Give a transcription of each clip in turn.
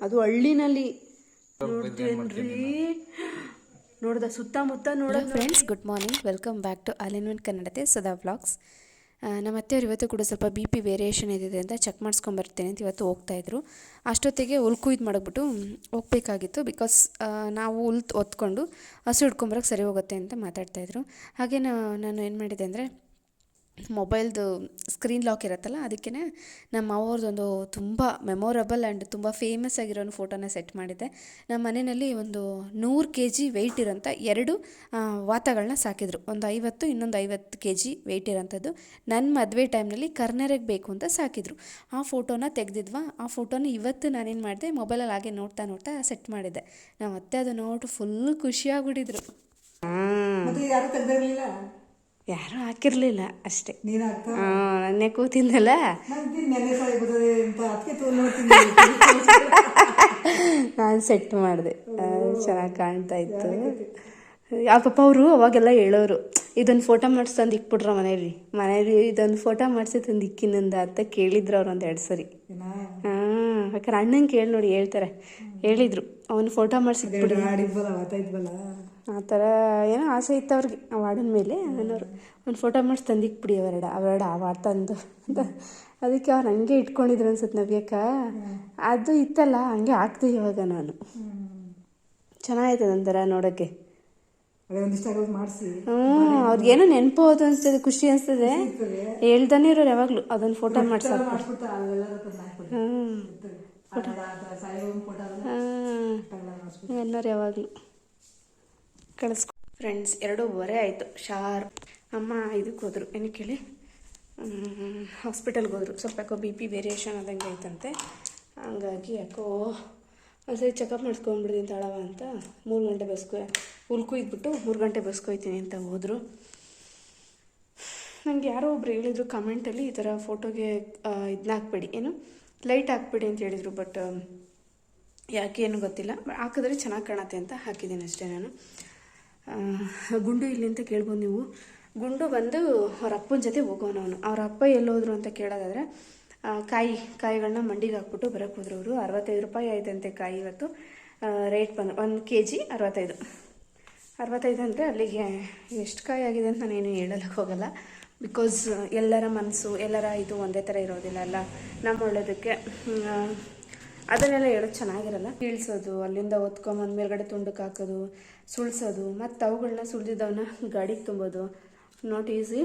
ಅದು ಹಳ್ಳಿನಲ್ಲಿ ನೋಡ್ತೇನ್ರಿ. ನೋಡ್ದ ಸುತ್ತಮುತ್ತ ನೋಡ friends good morning welcome back to all in one Kannadathi Sada vlogs ನಮ್ಮ ಅತ್ತೆಯವರು ಇವತ್ತು ಕೂಡ ಸ್ವಲ್ಪ ಬಿ ಪಿ ವೇರಿಯೇಷನ್ ಇದೆ ಅಂತ ಚೆಕ್ ಮಾಡಿಸ್ಕೊಂಬರ್ತೇನೆ ಅಂತ ಇವತ್ತು ಹೋಗ್ತಾಯಿದ್ರು ಅಷ್ಟೊತ್ತಿಗೆ ಉಲ್ಕು ಇದು ಮಾಡಿಬಿಟ್ಟು ಹೋಗ್ಬೇಕಾಗಿತ್ತು ಬಿಕಾಸ್ ನಾವು ಹುಲ್ ಒತ್ಕೊಂಡು ಹಸು ಹಿಡ್ಕೊಂಬರಕ್ಕೆ ಸರಿ ಹೋಗುತ್ತೆ ಅಂತ ಮಾತಾಡ್ತಾಯಿದ್ರು ಹಾಗೆ ನಾ- ನಾನು ಏನು ಮಾಡಿದೆ ಅಂದರೆ ಮೊಬೈಲ್ದು ಸ್ಕ್ರೀನ್ ಲಾಕ್ ಇರುತ್ತಲ್ಲ ಅದಕ್ಕೆ ನಮ್ಮ ಅವ್ರದ್ದೊಂದು ತುಂಬ ಮೆಮೊರಬಲ್ ಆ್ಯಂಡ್ ತುಂಬ ಫೇಮಸ್ ಆಗಿರೋ ಒಂದು ಫೋಟೋನ ಸೆಟ್ ಮಾಡಿದ್ದೆ. ನಮ್ಮ ಮನೆಯಲ್ಲಿ ಒಂದು ನೂರು ಕೆ ಜಿ ವೆಯ್ಟ್ ಇರೋಂಥ ಎರಡು ವಾತಗಳನ್ನ ಸಾಕಿದ್ರು. ಒಂದು ಐವತ್ತು ಇನ್ನೊಂದು ಐವತ್ತು ಕೆ ಜಿ ವೆಯ್ಟ್ ಇರೋಂಥದ್ದು. ನನ್ನ ಮದುವೆ ಟೈಮ್ನಲ್ಲಿ ಕರ್ನರಿಗೆ ಬೇಕು ಅಂತ ಸಾಕಿದ್ರು. ಆ ಫೋಟೋನ ತೆಗೆದಿದ್ವಾ? ಆ ಫೋಟೋನ ಇವತ್ತು ನಾನೇನು ಮಾಡಿದೆ? ಮೊಬೈಲಲ್ಲಿ ಹಾಗೆ ನೋಡ್ತಾ ನೋಡ್ತಾ ಸೆಟ್ ಮಾಡಿದ್ದೆ. ನಮ್ಮ ಅತ್ತೆ ಅದು ನೋಟು ಫುಲ್ ಖುಷಿಯಾಗ್ಬಿಟ್ಟಿದ್ರು. ಮತ್ತೆ ಯಾರು ಹಾಕಿರಲಿಲ್ಲ ಅಷ್ಟೇ. ನನ್ನೇ ಕೂತಿದ್ದಲ್ಲ ನಾನು ಸೆಟ್ ಮಾಡಿದೆ. ಚೆನ್ನಾಗಿ ಕಾಣ್ತಾ ಇತ್ತು. ಆ ಪಾಪ ಅವರು ಅವಾಗೆಲ್ಲ ಹೇಳೋರು ಇದೊಂದು ಫೋಟೋ ಮಾಡಿಸಿ ತಂದು ಇಕ್ಬಿಟ್ರ ಮನೇಲಿ ಮನೇಲಿ ಇದೊಂದು ಫೋಟೋ ಮಾಡಿಸಿ ತಂದು ಇಕ್ಕಿನಂದ ಅಂತ ಕೇಳಿದ್ರು ಅವ್ರು ಒಂದು ಎರಡು ಸರಿ. ಹಾಂ ಯಾಕಂದ್ರೆ ಅಣ್ಣಂಗೆ ಕೇಳಿ ನೋಡಿ ಹೇಳ್ತಾರೆ. ಹೇಳಿದ್ರು. ಅವನು ಫೋಟೋ ಮಾಡಿಸಿ ಎರಡು ಹಾಡಿದ್ವಲ್ಲ ಮಾತಾ ಇದ್ವಲ್ಲ? ಆ ಥರ ಏನೋ ಆಸೆ ಇತ್ತು ಅವ್ರಿಗೆ ಆ ವಾರ್ಡನ್ ಮೇಲೆ. ಅನ್ನೋರು ಒಂದು ಫೋಟೋ ಮಾಡಿಸಿ ತಂದಿಕ್ಬಿಡಿ ಅವೆರಡ ಅವೆರಡ ಆ ವಾರ್ಡ್ ತಂದು ಅಂತ. ಅದಕ್ಕೆ ಅವ್ರು ಹಂಗೆ ಇಟ್ಕೊಂಡಿದ್ರು ಅನ್ಸುತ್ತೆ ನವ್ಯಕ್ಕ. ಅದು ಇತ್ತಲ್ಲ ಹಂಗೆ ಹಾಕ್ದೆ ಇವಾಗ ನಾನು. ಚೆನ್ನಾಗೈತೆ ಒಂಥರ ನೋಡೋಕ್ಕೆ. ಹ್ಞೂ ಅವ್ರಿಗೇನೋ ನೆನಪು ಹೋದು ಅನ್ಸ್ತದೆ ಖುಷಿ ಅನ್ಸ್ತದೆ. ಹೇಳ್ದಾನೆ ಇರೋರು ಯಾವಾಗಲೂ ಅದೊಂದು ಫೋಟೋ ಮಾಡ್ಸೋದು ಹ್ಞೂ ಫೋಟೋ ಹಾಂ ಅನ್ನೋರು ಯಾವಾಗಲೂ ಕಳಿಸ್ಕೊ ಫ್ರೆಂಡ್ಸ್ ಎರಡೂವರೆ ಆಯಿತು. ಶಾರ್ ಅಮ್ಮ ಇದಕ್ಕೆ ಹೋದರು. ಏನಕ್ಕೆ ಹೇಳಿ? ಹಾಸ್ಪಿಟಲ್ಗೆ ಹೋದರು. ಸ್ವಲ್ಪ ಯಾಕೋ ಬಿ ಪಿ ವೇರಿಯೇಷನ್ ಆದಂಗೆ ಆಯ್ತಂತೆ. ಹಂಗಾಗಿ ಯಾಕೋ ಒಂದ್ಸರಿ ಚೆಕಪ್ ಮಾಡಿಸ್ಕೊಂಡ್ಬಿಡ್ತೀನಿ ತಾಳವ ಅಂತ ಮೂರು ಗಂಟೆ ಬಸ್ಕೊ ಉಲ್ಕು ಇದ್ಬಿಟ್ಟು ಮೂರು ಗಂಟೆ ಬಸ್ಕೊಯ್ತೀನಿ ಅಂತ ಹೋದರು. ನನಗೆ ಯಾರೋ ಒಬ್ರು ಹೇಳಿದ್ರು ಕಮೆಂಟಲ್ಲಿ ಈ ಥರ ಫೋಟೋಗೆ ಇದನ್ನ ಹಾಕ್ಬೇಡಿ. ಏನು? ಲೈಟ್ ಹಾಕ್ಬಿಡಿ ಅಂತ ಹೇಳಿದರು ಬಟ್ ಯಾಕೆ ಏನು ಗೊತ್ತಿಲ್ಲ. ಹಾಕಿದ್ರೆ ಚೆನ್ನಾಗಿ ಕಾಣತ್ತೆ ಅಂತ ಹಾಕಿದ್ದೀನಿ ಅಷ್ಟೇ ನಾನು. ಗುಂಡು ಇಲ್ಲಿ ಅಂತ ಕೇಳ್ಬೋದು ನೀವು. ಗುಂಡು ಬಂದು ಅವ್ರ ಅಪ್ಪನ ಜೊತೆ ಹೋಗೋನು ಅವನು. ಅವ್ರ ಅಪ್ಪ ಎಲ್ಲೋದ್ರು ಅಂತ ಕೇಳೋದಾದರೆ ಕಾಯಿ ಕಾಯಿಗಳನ್ನ ಮಂಡಿಗೆ ಹಾಕ್ಬಿಟ್ಟು ಬರೋಕ್ಕೆ ಹೋದ್ರು ಅವರು. ಅರವತ್ತೈದು ರೂಪಾಯಿ ಆಯ್ತಂತೆ ಕಾಯಿ ಇವತ್ತು. ರೇಟ್ ಬಂದು, ಒಂದು ಕೆ ಜಿ ಅರವತ್ತೈದು. ಅರವತ್ತೈದು ಅಂದರೆ ಅಲ್ಲಿಗೆ ಎಷ್ಟು ಕಾಯಿ ಆಗಿದೆ ಅಂತ ನಾನೇನು ಹೇಳಲಿಕ್ಕೆ ಹೋಗಲ್ಲ. ಬಿಕಾಸ್ ಎಲ್ಲರ ಮನಸ್ಸು, ಎಲ್ಲರ ಇದು ಒಂದೇ ಥರ ಇರೋದಿಲ್ಲ ಅಲ್ಲ? ನಮ್ಮ ಒಳ್ಳೇದಕ್ಕೆ ಅದನ್ನೆಲ್ಲ ಹೇಳೋದು ಚೆನ್ನಾಗಿರಲ್ಲ? ಕೀಳ್ಸೋದು ಅಲ್ಲಿಂದ ಒತ್ಕೊಂಬಂದು ಮೇಲ್ಗಡೆ ತುಂಡಕ್ಕೆ ಹಾಕೋದು, ಸುಳ್ಸೋದು, ಮತ್ತು ಅವುಗಳನ್ನ ಸುಳಿದಿದ್ದವನ್ನ ಗಾಡಿಗೆ ತುಂಬೋದು. ನಾಟ್ ಈಸಿ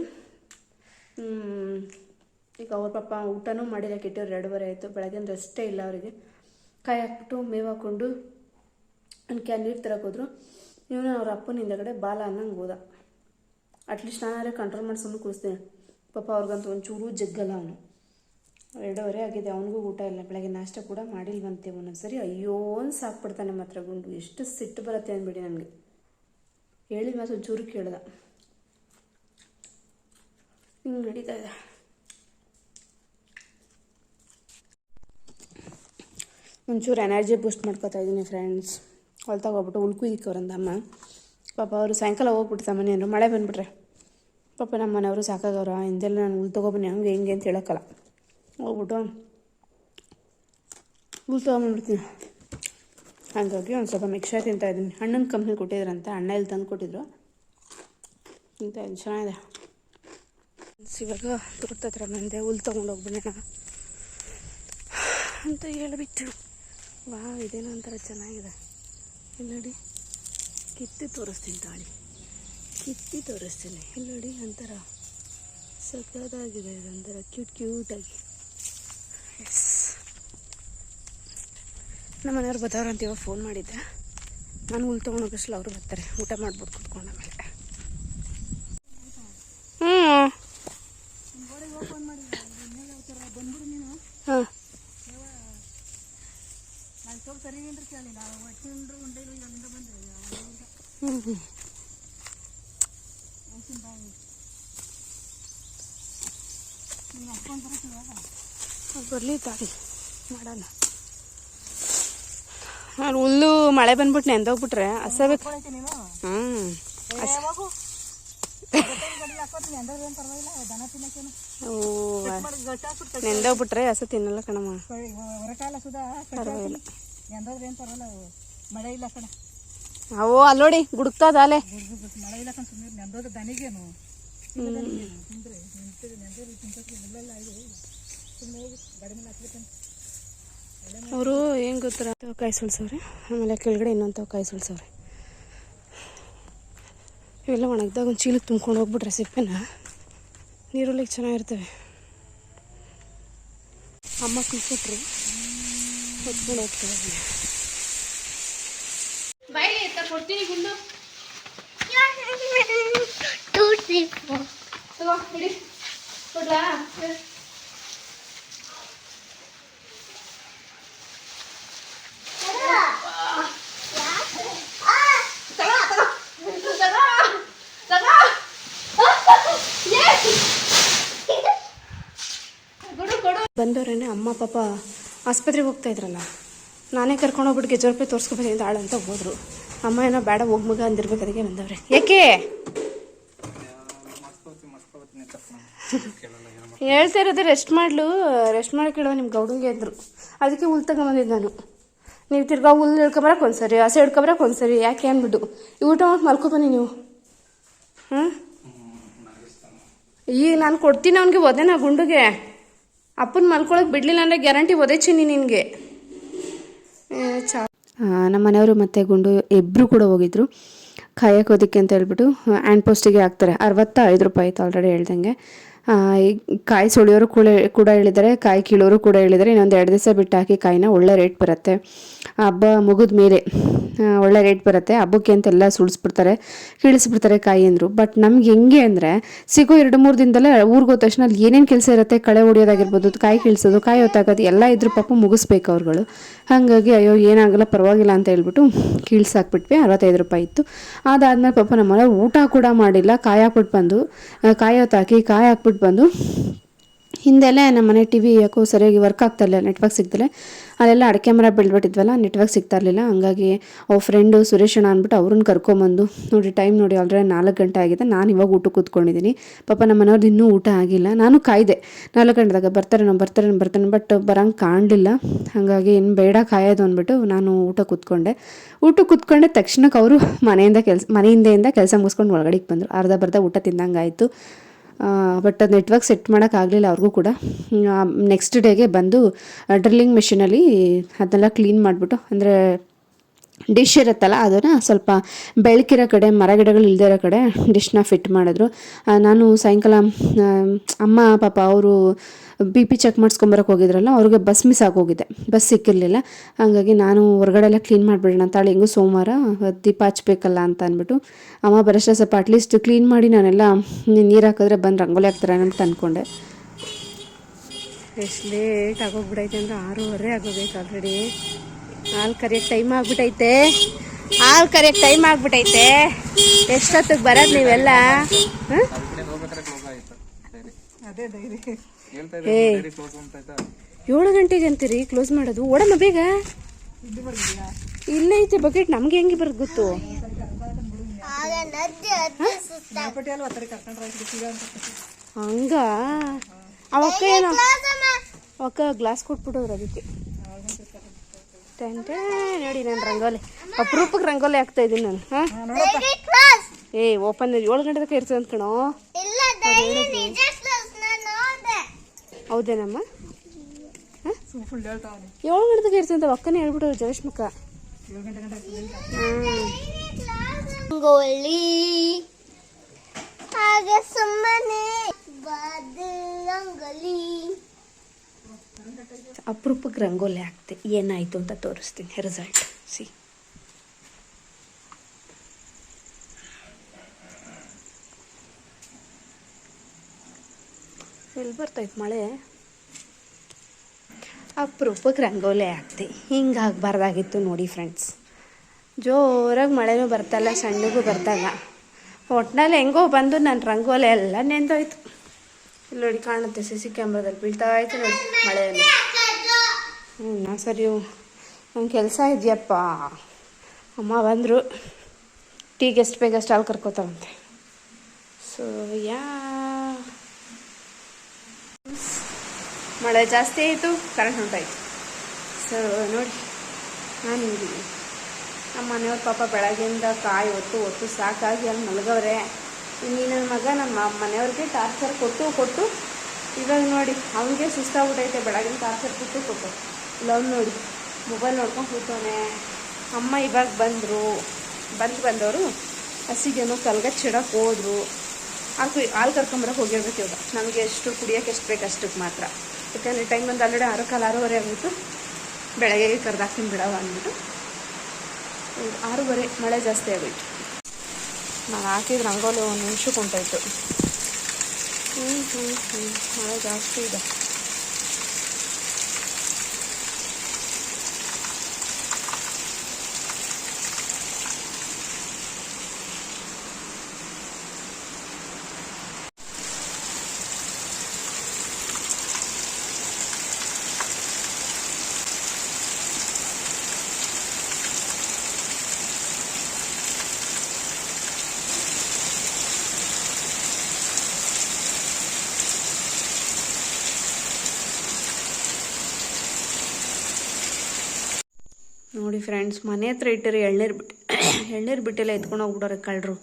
ಈಗ ಅವ್ರ ಪಾಪ ಊಟನೂ ಮಾಡಿಲ್ಲ, ಕೆಟ್ಟಿವ್ರು ಎರಡುವರೆ ಆಯಿತು. ಬೆಳಗ್ಗಿನ ಅಷ್ಟೇ ಇಲ್ಲ ಅವರಿಗೆ. ಕೈ ಹಾಕ್ಬಿಟ್ಟು ಮೇವು ಹಾಕ್ಕೊಂಡು ಅನ್ಕೆ ನೀರು ತರಕ್ಕೆ ಹೋದ್ರು. ಇವನು ಅವ್ರ ಅಪ್ಪನ ಹಿಂದಗಡೆ ಬಾಲ ಅನ್ನಂಗೆ ಹೋದ. ಅಟ್ಲೀಸ್ಟ್ ನಾನಾರೆ ಕಂಟ್ರೋಲ್ ಮಾಡಿ ಸುಮ್ಮನೆ ಪಾಪ ಅವ್ರಿಗಂತೂ ಒಂಚೂರು ಜಗ್ಗಲ್ಲ ಅವನು. ಎರಡೂವರೆ ಆಗಿದೆ, ಅವನಿಗೂ ಊಟ ಇಲ್ಲ. ಬೆಳಗ್ಗೆ ನಾಷ್ಟ ಕೂಡ ಮಾಡಿಲ್ವಂತೆ ಒಂದೊಂದ್ಸರಿ. ಅಯ್ಯೋ ಒಂದು ಸಾಕ್ಬಿಡ್ತಾನೆ ಮಾತ್ರ ಗುಂಡು. ಎಷ್ಟು ಸಿಟ್ಟು ಬರುತ್ತೆ ಅಂದ್ಬಿಡಿ ನನಗೆ. ಹೇಳಿದ ಮಾತು ಒಂಚೂರು ಕೇಳ್ದ. ಹಿಂಗೆ ನಡೀತಾ ಇದೆ. ಒಂಚೂರು ಎನರ್ಜಿ ಬೂಸ್ಟ್ ಮಾಡ್ಕೊತಾ ಇದ್ದೀನಿ ಫ್ರೆಂಡ್ಸ್ ಹೊಲ್ತಾಗ ಹೋಗ್ಬಿಟ್ಟು ಉಳ್ಕುದಿಕ್ಕವ್ರಂದ ಅಮ್ಮ. ಪಾಪ ಅವರು ಸಾಯಂಕಾಲ ಹೋಗ್ಬಿಟ್ಟು ಮನೆಯವರು ಮಳೆ ಬಂದುಬಿಟ್ರೆ. ಪಾಪ ನಮ್ಮ ಮನೆಯವರು ಸಾಕಾಗವ್ರ ಹಿಂದೆಲ್ಲ ನಾನು ಹುಲ್ ತೊಗೊಬನ್ನಿ, ಹಂಗೆ ಹಿಂಗೆ ಅಂತ ಹೇಳೋಕ್ಕಲ್ಲ. ಹೋಗ್ಬಿಟ್ಟು ಹುಲ್ ತೊಗೊಂಬಂದ್ಬಿಡ್ತೀನಿ. ಹಾಗಾಗಿ ಒಂದು ಸ್ವಲ್ಪ ಮಿಕ್ಸರ್ ತಿಂತಾ ಇದ್ದೀನಿ. ಅಣ್ಣನ ಕಂಪ್ನಿ ಕೊಟ್ಟಿದ್ರಂತೆ, ಅಣ್ಣ ಇಲ್ಲಿ ತಂದು ಕೊಟ್ಟಿದ್ರು. ತಿಂತ ಚೆನ್ನಾಗಿದೆ. ಇವಾಗ ತೋಟದ ಹತ್ರ ಬಂದೆ ಹುಲ್ ತೊಗೊಂಡು ಹೋಗ್ಬಿಡೋಣ ಅಂತ ಹೇಳಿಬಿಟ್ಟು. ವಾ ಇದೇನೋ ಒಂಥರ ಚೆನ್ನಾಗಿದೆ. ಇಲ್ಲಿ ಕಿತ್ತಿ ತೋರಿಸ್ತೀನಿ ತಾಳಿ. ಕಿತ್ತಿ ತೋರಿಸ್ತೀನಿ. ಇಲ್ಲಿ ನೋಡಿ, ಒಂಥರ ಸಖತ್ತಾಗಿದೆ ಇದೊಂಥರ ಕ್ಯೂಟ್ ಕ್ಯೂಟಾಗಿ. ಎಸ್ ನಮ್ಮ ಮನೆಯವ್ರು ಬರ್ತಾವ್ರಂತ ಇವಾಗ ಫೋನ್ ಮಾಡಿದ್ದೆ. ನಾನು ಹುಲ್ ತೊಗೊಂಡೋಗಷ್ಟಲ್ಲ ಅವರು ಬರ್ತಾರೆ. ಊಟ ಮಾಡ್ಬಿಟ್ಟು ಕುತ್ಕೊಂಡ ಮೇಲೆ ಹ್ಞೂ ಹಾಂ ಹ್ಞೂ ಹ್ಞೂ ತಾಳಿ ಮಾಡೋಣ. ಹಾಂ ಹುಲ್ಲು ಮಳೆ ಬಂದ್ಬಿಟ್ಟು ನೆಂದೋಗ್ಬಿಟ್ರೆ ಹಸಬೇಕು ಹ್ಞೂ ನೆಂದೋಗ್ಬಿಟ್ರೆ ಹಸ ತಿನ್ನಲ್ಲ ಕಣಮ್ಮ. ಅಲ್ಲೋಡಿ ಪರವಾಗಿಲ್ಲ. ಮಳೆ ಇಲ್ಲ ಕಣ. ಅವು ಅಲ್ಲಿ ನೋಡಿ ಗುಡುಕ್ತದ ಅಲೆ ಮಳೆ ಇಲ್ಲ ಕಣ ಸುಮ್ಮನೆ ನೆಂದೋದ ದನಿಗೇನು? ಅವರು ಏನು ಗೊತ್ತರ ಕಾಯಿ ಸುಳ್ಸವ್ರೆ. ಆಮೇಲೆ ಕೆಳಗಡೆ ಇನ್ನೊಂದು ಕಾಯಿ ಸುಳ್ಸವ್ರೆ. ಇವೆಲ್ಲ ಒಣಗಿದಾಗ ಒಂದು ಚೀಲಕ್ಕೆ ತುಂಬ್ಕೊಂಡು ಹೋಗ್ಬಿಟ್ರೆ ಸಿಪ್ಪೆನ. ನೀರುಳ್ಳಿಗೆ ಚೆನ್ನಾಗಿರ್ತವೆ. ಅಮ್ಮ ಕುಲ್ಕೊಟ್ರು ಹೊತ್ಕೊಂಡು ಹೋಗ್ತಾರೆ ಎತ್ತ ಕೊಡ್ತೀನಿ ಗುಂಡು. ಕೊಡ್ಲಾ? ಬಂದವರೇನೆ ಅಮ್ಮ ಪಾಪ ಆಸ್ಪತ್ರೆಗೆ ಹೋಗ್ತಾ ಇದ್ರಲ್ಲ, ನಾನೇ ಕರ್ಕೊಂಡು ಹೋಗ್ಬಿಟ್ಟು ಅಂತ ಆಳು ಅಂತ ಹೋದ್ರು. ಅಮ್ಮ ಏನೋ ಬೇಡ ಹೋಗ್ಮಗ ಅಂದಿರ್ಬೇಕು ಅದಕ್ಕೆ ಬಂದವ್ರೆ. ಏಕೆ? ಹೇಳ್ತಾ ಇರೋದು ರೆಸ್ಟ್ ಮಾಡ್ಲು ರೆಸ್ಟ್ ಮಾಡಿ ಕೇಳುವ ನಿಮ್ಮ ಗೌಡಂಗೆ ಅಂದರು. ಅದಕ್ಕೆ ಹುಲ್ ತಗೊಂಬಂದಿದ್ದು ನಾನು. ನೀವು ತಿರ್ಗಾ ಹುಲ್ ಹಿಡ್ಕೊಬರಕ್ಕೆ ಒಂದ್ಸರಿ, ಹಸೆ ಹಿಡ್ಕೊಬರಕ್ಕೆ ಒಂದ್ಸರಿ, ಯಾಕೆ ಅಂದ್ಬಿಟ್ಟು ಊಟ ಮಾಡಿ ಮಲ್ಕೊಬನ್ನಿ ನೀವು. ಹಾಂ ಈಗ ನಾನು ಕೊಡ್ತೀನಿ ಅವನಿಗೆ ಒದೆ ನಾ ಗುಂಡುಗೆ. ಅಪ್ಪನ ಮಲ್ಕೊಳಕ್ಕೆ ಬಿಡ್ಲಿಲ್ಲ ಅಂದರೆ ಗ್ಯಾರಂಟಿ ಒದೆ ಚಿನ್ನಿ ನಿನಗೆ. ಚಾ ನಮ್ಮ ಮನೆಯವರು ಮತ್ತೆ ಗುಂಡು ಇಬ್ಬರು ಕೂಡ ಹೋಗಿದ್ರು. ಕಾಯಕ್ಕೋದಕ್ಕೆ ಅಂತ ಹೇಳ್ಬಿಟ್ಟು ಆ್ಯಂಡ್ ಪೋಸ್ಟಿಗೆ ಹಾಕ್ತಾರೆ. ಅರವತ್ತ ಐದು ರೂಪಾಯಿ ಆಯ್ತು ಆಲ್ರೆಡಿ ಹೇಳ್ದಂಗೆ. ಕಾಯಿ ಸುಳಿಯೋರು ಕೂಡ ಕೂಡ ಹೇಳಿದ್ದಾರೆ, ಕಾಯಿ ಕೀಳೋರು ಕೂಡ ಹೇಳಿದ್ದಾರೆ. ಇನ್ನೊಂದು ಎರಡು ದಿವಸ ಬಿಟ್ಟು ಹಾಕಿ ಕಾಯಿನ ಒಳ್ಳೆ ರೇಟ್ ಬರುತ್ತೆ. ಹಬ್ಬ ಮುಗಿದ ಮೇಲೆ ಒಳ್ಳೆ ರೇಟ್ ಬರುತ್ತೆ. ಹಬ್ಬಕ್ಕೆ ಅಂತೆಲ್ಲ ಸುಳಿಸ್ಬಿಡ್ತಾರೆ, ಕೀಳಿಸ್ಬಿಡ್ತಾರೆ ಕಾಯಿ ಅಂದರು. ಬಟ್ ನಮ್ಗೆ ಹೆಂಗೆ ಅಂದರೆ, ಸಿಗೋ ಎರಡು ಮೂರು ದಿನದಲ್ಲೇ ಊರಿಗೆ ಹೋದ ತಕ್ಷಣ ಅಲ್ಲಿ ಏನೇನು ಕೆಲಸ ಇರುತ್ತೆ, ಕಳೆ ಹೊಡಿಯೋದಾಗಿರ್ಬೋದು ಕಾಯಿ ಕೀಳಿಸೋದು, ಕಾಯಿ ಹೊತ್ತಾಗೋದು, ಎಲ್ಲ ಇದ್ರ ಪಾಪ ಮುಗಿಸ್ಬೇಕು ಅವ್ರುಗಳು. ಹಾಗಾಗಿ ಅಯ್ಯೋ, ಏನಾಗಲ್ಲ, ಪರವಾಗಿಲ್ಲ ಅಂತ ಹೇಳ್ಬಿಟ್ಟು ಕೀಳ್ಸಾಕ್ಬಿಟ್ವಿ. ಅರವತ್ತೈದು ರೂಪಾಯಿ ಇತ್ತು. ಅದಾದ್ಮೇಲೆ ಪಾಪ ನಮ್ಮ ಮನೆ ಊಟ ಕೂಡ ಮಾಡಿಲ್ಲ. ಕಾಯಿ ಹಾಕ್ಬಿಟ್ಟು ಬಂದು ಕಾಯಿ ಹೊತ್ತಾಕಿ ಕಾಯಿ ಹಾಕ್ಬಿಟ್ಟು ಬಂದು ಹಿಂದೆಲ್ಲ ನಮ್ಮ ಮನೆ ಟಿ ವಿ ಯಾಕೋ ಸರಿಯಾಗಿ ವರ್ಕ್ ಆಗ್ತಾ ಇಲ್ಲ ನೆಟ್ವರ್ಕ್ ಸಿಗ್ದಲೆ ಅಲ್ಲೆಲ್ಲ ಅಡಿಕೆ ಮರ ಬೆಳೆದ್ಬಿಟ್ಟಿದ್ವಲ್ಲ ನೆಟ್ವರ್ಕ್ ಸಿಗ್ತಾ ಇರಲಿಲ್ಲ. ಹಂಗಾಗಿ ಅವ್ರ ಫ್ರೆಂಡು ಸುರೇಶಣ್ಣ ಅಂದ್ಬಿಟ್ಟು ಅವ್ರನ್ನ ಕರ್ಕೊಂಬಂದು, ನೋಡಿ ಟೈಮ್ ನೋಡಿ ಆಲ್ರೆಡಿ ನಾಲ್ಕು ಗಂಟೆ ಆಗಿದೆ, ನಾನು ಇವಾಗ ಊಟ ಕೂತ್ಕೊಂಡಿದ್ದೀನಿ ಪಾಪ ನಮ್ಮ ಮನೆಯವ್ರದ್ದು ಇನ್ನೂ ಊಟ ಆಗಿಲ್ಲ. ನಾನು ಕಾಯ್ದೆ. ನಾಲ್ಕು ಗಂಟೆದಾಗ ಬರ್ತಾರೆ ನಾವು ಬರ್ತಾರೆ, ನಾನು ಬರ್ತಾನೆ ಬಟ್ ಬರಂಗೆ ಕಾಣಲಿಲ್ಲ. ಹಾಗಾಗಿ ಇನ್ನು ಬೇಡ ಕಾಯೋದು ಅಂದ್ಬಿಟ್ಟು ನಾನು ಊಟ ಕೂತ್ಕೊಂಡೆ. ಊಟ ಕೂತ್ಕೊಂಡೆ ತಕ್ಷಣಕ್ಕೆ ಅವರು ಮನೆಯಿಂದ ಕೆಲಸ, ಮನೆಯಿಂದೆಯಿಂದ ಕೆಲಸ ಮುಗಿಸ್ಕೊಂಡು ಒಳಗಡೆಗೆ ಬಂದರು. ಅರ್ಧ ಬರ್ಧ ಊಟ ತಿಂದಂಗೆ ಆಯಿತು ಬಟ್ ಅದು ನೆಟ್ವರ್ಕ್ ಸೆಟ್ ಮಾಡೋಕ್ಕಾಗಲಿಲ್ಲ ಅವ್ರಿಗೂ ಕೂಡ. ನೆಕ್ಸ್ಟ್ ಡೇಗೆ ಬಂದು ಡ್ರಿಲ್ಲಿಂಗ್ ಮೆಷಿನಲ್ಲಿ ಅದನ್ನೆಲ್ಲ ಕ್ಲೀನ್ ಮಾಡಿಬಿಟ್ಟು, ಅಂದರೆ ಡಿಶ್ ಇರುತ್ತಲ್ಲ, ಅದನ್ನು ಸ್ವಲ್ಪ ಬೆಳಕಿರೋ ಕಡೆ, ಮರಗಿಡಗಳು ಇಲ್ಲದೇ ಇರೋ ಕಡೆ ಡಿಶ್ನ ಫಿಟ್ ಮಾಡಿದ್ರು. ನಾನು ಸಾಯಂಕಾಲ ಅಮ್ಮ, ಪಾಪ ಅವರು ಬಿ ಪಿ ಚೆಕ್ ಮಾಡಿಸ್ಕೊಂಬರಕ್ಕೆ ಹೋಗಿದ್ರಲ್ಲ, ಅವ್ರಿಗೆ ಬಸ್ ಮಿಸ್ ಆಗೋಗಿದೆ. ಬಸ್ ಸಿಕ್ಕಿರಲಿಲ್ಲ. ಹಾಗಾಗಿ ನಾನು ಹೊರಗಡೆ ಎಲ್ಲ ಕ್ಲೀನ್ ಮಾಡಿಬಿಡೋಣ ತಾಳೆ ಹೆಂಗೂ ಸೋಮವಾರ ದೀಪ ಹಚ್ಬೇಕಲ್ಲ ಅಂತ ಅಂದ್ಬಿಟ್ಟು, ಅಮ್ಮ ಬರೋಷ್ಟೇ ಸ್ವಲ್ಪ ಅಟ್ಲೀಸ್ಟ್ ಕ್ಲೀನ್ ಮಾಡಿ ನಾನೆಲ್ಲ ನೀರು ಹಾಕಿದ್ರೆ ಬಂದು ರಂಗೋಲಿ ಹಾಕ್ತಾರೆ ಅಂತ ಅಂದ್ಕೊಂಡೆ ಎಷ್ಟು ಲೇಟ್ ಆಗೋಗ್ಬಿಡೈತೆ ಅಂದರೆ ಆರೂವರೆ ಆಗೋಗೈತೆ ಆಲ್ರೆಡಿ ಹಾಲು ಕರಿಯಕ್ಕೆ ಟೈಮ್ ಆಗ್ಬಿಟ್ಟೈತೆ ಹಾಲು ಕರಿಯಕ್ಕೆ ಟೈಮ್ ಆಗ್ಬಿಟ್ಟೈತೆ ಎಷ್ಟೊತ್ತಿಗೆ ಬರೋದು ನೀವೆಲ್ಲ? ಹ? ಅದೇ ಧೈರ್ಯ ಏ ಏಳು ಗಂಟೆಗೆ ಅಂತೀರಿ ಕ್ಲೋಸ್ ಮಾಡೋದು? ಓಡಮ್ಮ ಬೇಗ. ಇಲ್ಲ ಐತೆ ಬಕೆಟ್ ನಮ್ಗೆ ಹೆಂಗೆ ಬರೋದು ಗೊತ್ತು? ಹಂಗ ಅವಕ್ಕ ಏನೋ ಅಕ್ಕ ಗ್ಲಾಸ್ ಕೊಟ್ಬಿಡೋರು ಅದಕ್ಕೆ. ನೋಡಿ ನಾನು ರಂಗೋಲಿ. ಅಪರೂಪಕ್ಕೆ ರಂಗೋಲಿ ಹಾಕ್ತಾ ಇದ್ದೀನಿ ನಾನು ಹಾಂ? ಏ ಓಪನ್ ಏಳು ಗಂಟೆ ತನಕ ಇರ್ತದೆ ಅಂತ ಕಣೋ? ಇಲ್ಲ ಡೈರಿ ನಿಜ ಕ್ಲಾಸ್ ನಾನು ನೋಡ್ದೆ. ಹೌದೇನಮ್ಮ? ಏಳು ಗಂಟೆ ತನಕ ಇರ್ತದೆ ಅಂತ ಅಕ್ಕನೇ ಹೇಳ್ಬಿಟ್ಟು ಜಯಶ್ಮುಖ. ಗಂಟೆ ಗಂಟೆ ರಂಗೋಲಿ. ಹಾಗೆ ಸುಮ್ಮನೆ. ಬಾದು ರಂಗೋಲಿ. ಅಪರೂಪಕ್ಕೆ ರಂಗೋಲಿ ಹಾಕ್ತೆ. ಏನಾಯಿತು ಅಂತ ತೋರಿಸ್ತೀನಿ. ರಿಸಲ್ಟ್ ಸಿ ಎಲ್ಲಿ ಬರ್ತೈತೆ ಮಳೆ? ಅಪರೂಪಕ್ಕೆ ರಂಗೋಲಿ ಹಾಕ್ತೆ. ಹಿಂಗೆ ಆಗಬಾರ್ದಾಗಿತ್ತು ನೋಡಿ ಫ್ರೆಂಡ್ಸ್ ಜೋರಾಗಿ ಮಳೆನೂ ಬರ್ತಲ್ಲ, ಸಣ್ಣಗೂ ಬರ್ತಲ್ಲ. ಒಟ್ನಲ್ಲಿ ಹೆಂಗೋ ಬಂದು ನನ್ನ ರಂಗೋಲೆ ಎಲ್ಲ ನೆಂದೋಯ್ತು. ಇಲ್ಲಿ ನೋಡಿ ಕಾಣುತ್ತೆ ಸಿ ಸಿ ಕ್ಯಾಮ್ರಾದಲ್ಲಿ ಬೀಳ್ತಾ ಇತ್ತು ನೋಡಿ ಮಳೆಯಲ್ಲಿ. ಹ್ಞೂ ಸರಿ ನಂಗೆ ಕೆಲಸ ಇದೆಯಪ್ಪ. ಅಮ್ಮ ಬಂದರು. ಟೀಗೆ ಎಷ್ಟು ಬೇಗ ಸ್ಟಾಲ್ ಹಾಲು ಕರ್ಕೋತಾರಂತೆ ಸೊ ಯಾ. ಮಳೆ ಜಾಸ್ತಿ ಆಯಿತು ಕರೆಂಟ್ ಹೊಂಟಾಯಿತು ಸೊ ನೋಡಿ, ನಾನು ಹಿಂಗಿದ್ದೀನಿ ನಮ್ಮ ಮನೆಯವ್ರ ಪಾಪ ಬೆಳಗ್ಗೆಯಿಂದ ಕಾಯಿ ಹೊತ್ತು ಹೊತ್ತು ಸಾಕಾಗಿ ಅಲ್ಲಿ ಮಲಗವ್ರೆ. ನನ್ನ ಮಗ ನಮ್ಮ ಮನೆಯವ್ರಿಗೆ ಟಾರ್ಚರ್ ಕೊಟ್ಟು ಕೊಟ್ಟು, ಇವಾಗ ನೋಡಿ ಅವನಿಗೆ ಸುಸ್ತಾಗ್ಬಿಟ್ಟೈತೆ ಬೆಳಗಿನ ಟಾರ್ಚರ್ ಕೊಟ್ಟು ಕೊಟ್ಟು. ಅವ್ನು ನೋಡಿ ಮೊಬೈಲ್ ನೋಡ್ಕೊಂಡು ಕೂತವನೆ. ಅಮ್ಮ ಇವಾಗ ಬಂದರು. ಬಂದು ಬಂದವರು ಹಸಿಗೇನೋ ಕಲ್ಗ ಚಿಡಕ್ಕೆ ಹೋದ್ರು. ಹಾಕು ಹಾಲು ಕರ್ಕೊಂಬರಕ್ಕೆ ಹೋಗಿರ್ಬೇಕು ಇವಾಗ. ನಮಗೆ ಎಷ್ಟು ಕುಡಿಯೋಕೆ ಎಷ್ಟು ಬೇಕು ಅಷ್ಟಕ್ಕೆ ಮಾತ್ರ. ಯಾಕಂದರೆ ಟೈಮ್ ಬಂದು ಆಲ್ರೆಡಿ ಆರು ಕಾಲು ಆರೂವರೆ ಆಗಿತ್ತು. ಬೆಳಗ್ಗೆ ಕರ್ದಾಕ್ತೀನಿ ಬಿಡವ ಅಂದ್ಬಿಟ್ಟು. ಆರೂವರೆ, ಮಳೆ ಜಾಸ್ತಿ ಆಗೋಯ್ತು. ನಾನು ಹಾಕಿದ ರಂಗೋಲಿ ಒಂದು ನಿಮಿಷಕ್ಕೆ ಹೊಂಟೋಯ್ತು ಹ್ಞೂ ಹ್ಞೂ ಹ್ಞೂ ಮಳೆ ಜಾಸ್ತಿ ಇದೆ ನೋಡಿ ಫ್ರೆಂಡ್ಸ್ ಮನೆ ಹತ್ರ ಇಟ್ಟರೆ ಎಳ್ನೀರು ಬಿಟ್ಟು ಎಳ್ನೀರು ಬಿಟ್ಟೆಲ್ಲ ಎತ್ಕೊಂಡು ಹೋಗ್ಬಿಡೋರೆ ಕಳ್ಳರು.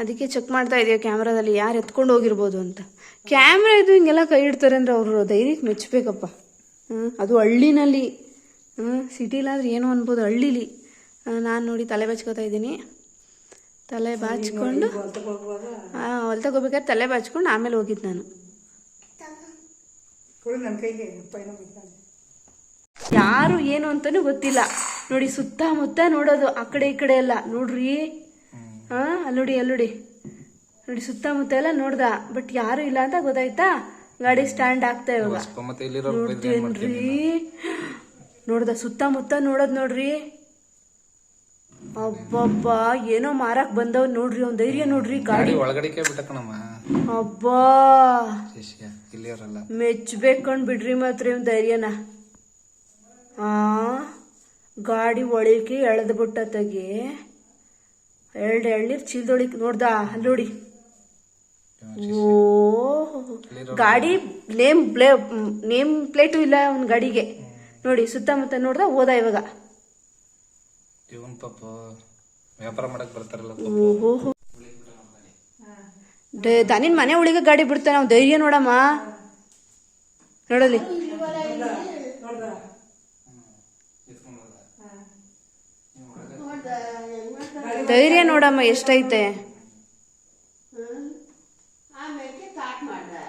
ಅದಕ್ಕೆ ಚೆಕ್ ಮಾಡ್ತಾ ಇದೀವಿ ಕ್ಯಾಮ್ರಾದಲ್ಲಿ ಯಾರು ಎತ್ಕೊಂಡು ಹೋಗಿರ್ಬೋದು ಅಂತ. ಕ್ಯಾಮ್ರಾ ಇದು ಹಿಂಗೆಲ್ಲ ಕೈ ಇಡ್ತಾರೆ ಅಂದ್ರೆ ಅವರು ಧೈರ್ಯಕ್ಕೆ ಮೆಚ್ಚಬೇಕಪ್ಪ ಹ್ಞೂ ಅದು ಹಳ್ಳಿನಲ್ಲಿ ಹ್ಞೂ ಸಿಟಿಲಾದ್ರೆ ಏನೋ ಅನ್ಬೋದು ಹಳ್ಳಿಲಿ. ನಾನು ನೋಡಿ ತಲೆ ಬಾಚ್ಕೋತಾ ಇದ್ದೀನಿ. ತಲೆ ಬಾಚ್ಕೊಂಡು ಹಾಂ ಹೊಲ್ದಾಗ ಹೋಗ್ಬೇಕಾದ್ರೆ ತಲೆ ಬಾಚ್ಕೊಂಡು ಆಮೇಲೆ ಹೋಗಿದ್ದು ನಾನು ಕೊಡು ನನ್ನ ಕೈಗೆ ಪೈನ ಬಿದ್ದಾನೆ ಯಾರು ಏನು ಅಂತಾನೂ ಗೊತ್ತಿಲ್ಲ. ನೋಡಿ ಸುತ್ತಮುತ್ತ ನೋಡೋದು ಆ ಕಡೆ ಈ ಕಡೆ ಎಲ್ಲ. ನೋಡ್ರಿ. ಹಾ ಅಲ್ಲೋಡಿ ಅಲ್ಲೋಡಿ. ನೋಡಿ ಸುತ್ತಮುತ್ತ ಎಲ್ಲ ನೋಡ್ದ. ಬಟ್ ಯಾರು ಇಲ್ಲ ಅಂತ ಗೊತ್ತಾಯ್ತಾ? ಗಾಡಿ ಸ್ಟ್ಯಾಂಡ್ ಆಗ್ತಾ ಇವಾಗ. ನೋಡ್ತೇನ್ರಿ. ನೋಡ್ದ ಸುತ್ತಮುತ್ತ ನೋಡೋದ್ ನೋಡ್ರಿ. ಅಬ್ಬಬ್ಬ ಏನೋ ಮಾರಕ್ ಬಂದವ್ ನೋಡ್ರಿ ಒಂದ್ ಧೈರ್ಯ ನೋಡ್ರಿ ಗಾಡಿ. ಒಳಗಡೆ ಅಬ್ಬಾ. ಮೆಚ್ಬೇಕಂಡ್ ಬಿಡ್ರಿ ಮಾತ್ರ ಇವ್ನ ಧೈರ್ಯನ. ಗಾಡಿ ಒಳಗೆ ಎಳೆದು ಬಿಟ್ಟತಗೆ ತೆಗಿ. ಎರಡು ಎಳ್ನೀರು ಚೀಲ್ದೊಳಿಕ್ ನೋಡ್ದ? ಅಲ್ಲಿ ನೋಡಿ. ಓ ಗಾಡಿ ನೇಮ್ ಪ್ಲೇ ನೇಮ್ ಪ್ಲೇಟು ಇಲ್ಲ ಅವ್ನ ಗಾಡಿಗೆ. ನೋಡಿ ಸುತ್ತಮುತ್ತ ನೋಡ್ದ ಹೋದ ಇವಾಗ. ಓಹೋ. ದನಿನ್ ಮನೆ ಒಳಗೆ ಗಾಡಿ ಬಿಡ್ತಾನೆ ಅವ್ನು ಧೈರ್ಯ ನೋಡಮ್ಮ. ನೋಡಲಿ ಧೈರ್ಯ ನೋಡಮ್ಮ ಎಷ್ಟೈತೆ?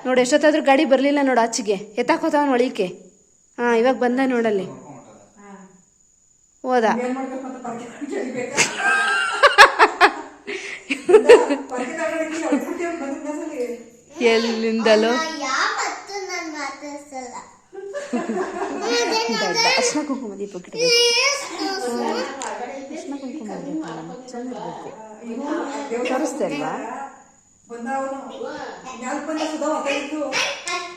ನೋಡಿ ಎಷ್ಟೊತ್ತಾದ್ರೂ ಗಾಡಿ ಬರಲಿಲ್ಲ ನೋಡು ಆಚೆಗೆ. ಎತ್ತಾಕೋತಾವನ್ ಒಳಿಕೆ ಹಾಂ ಇವಾಗ ಬಂದ ನೋಡಲ್ಲಿ. ಹೋದ. ಎಲ್ಲಿಂದಲೋ? ಅರ್ಶಿನ ಕುಂಕುಮ ದೀಪ ಗಿಡ ತೋರಿಸ್ತಾ ಇಲ್ವಾ? ಬಂದವನು. ಮ್ಯಾಲ್ ಬಂದ ಸುಧಾ ಮಾತಾಡಿದ್ದು